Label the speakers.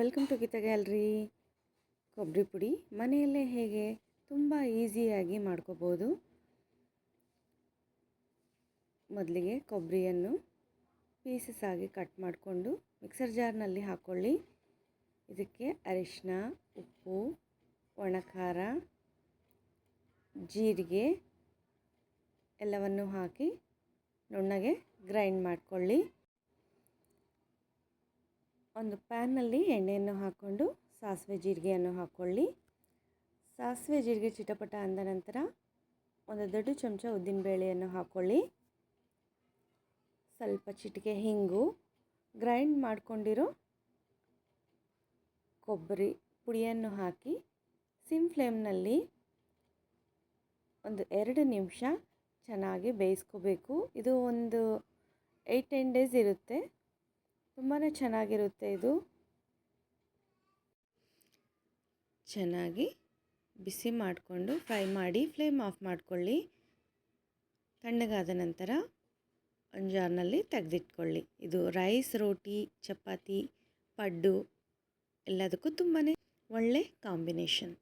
Speaker 1: Welcome to Geetha gallery ಕೊಬ್ಬರಿ ಪುಡಿ. ಮನೆಯಲ್ಲೇ ಹೇಗೆ ತುಂಬ ಈಸಿಯಾಗಿ ಮಾಡ್ಕೋಬೋದು ಮೊದಲಿಗೆ ಕೊಬ್ಬರಿಯನ್ನು ಪೀಸಸ್ ಆಗಿ ಕಟ್ ಮಾಡಿಕೊಂಡು ಮಿಕ್ಸರ್ ಜಾರ್ನಲ್ಲಿ ಹಾಕ್ಕೊಳ್ಳಿ ಇದಕ್ಕೆ ಅರಿಶಿನ ಉಪ್ಪು, ಒಣಖಾರ, ಜೀರಿಗೆ ಎಲ್ಲವನ್ನು ಹಾಕಿ ನುಣ್ಣಗೆ ಗ್ರೈಂಡ್ ಮಾಡಿಕೊಳ್ಳಿ. ಒಂದು ಪ್ಯಾನ್ನಲ್ಲಿ ಎಣ್ಣೆಯನ್ನು ಹಾಕ್ಕೊಂಡು ಸಾಸಿವೆ ಜೀರಿಗೆಯನ್ನು ಹಾಕ್ಕೊಳ್ಳಿ. ಸಾಸಿವೆ ಜೀರಿಗೆ ಚಿಟಪಟ ಅಂದ ನಂತರ ಒಂದು ದೊಡ್ಡ ಚಮಚ ಉದ್ದಿನಬೇಳೆಯನ್ನು ಹಾಕ್ಕೊಳ್ಳಿ. ಸ್ವಲ್ಪ ಚಿಟಿಕೆ ಹಿಂಗು ಗ್ರೈಂಡ್ ಮಾಡಿಕೊಂಡಿರೋ ಕೊಬ್ಬರಿ ಪುಡಿಯನ್ನು ಹಾಕಿ ಸಿಮ್ ಫ್ಲೇಮ್ನಲ್ಲಿ ಒಂದು ಎರಡು ನಿಮಿಷ ಚೆನ್ನಾಗಿ ಬೇಯಿಸ್ಕೋಬೇಕು. ಇದು ಒಂದು ಏಯ್ಟ್ ಟೆನ್ ಡೇಸ್ ಇರುತ್ತೆ. ತುಂಬಾ ಚೆನ್ನಾಗಿರುತ್ತೆ ಇದು. ಚೆನ್ನಾಗಿ ಬಿಸಿ ಮಾಡಿಕೊಂಡು ಫ್ರೈ ಮಾಡಿ ಫ್ಲೇಮ್ ಆಫ್ ಮಾಡಿಕೊಳ್ಳಿ. ತಣ್ಣಗಾದ ನಂತರ ಒಂದು ಜಾರ್ನಲ್ಲಿ ತೆಗೆದಿಟ್ಕೊಳ್ಳಿ. ಇದು ರೈಸ್, ರೋಟಿ, ಚಪಾತಿ, ಪಡ್ಡು ಎಲ್ಲದಕ್ಕೂ ತುಂಬಾ ಒಳ್ಳೆ ಕಾಂಬಿನೇಷನ್.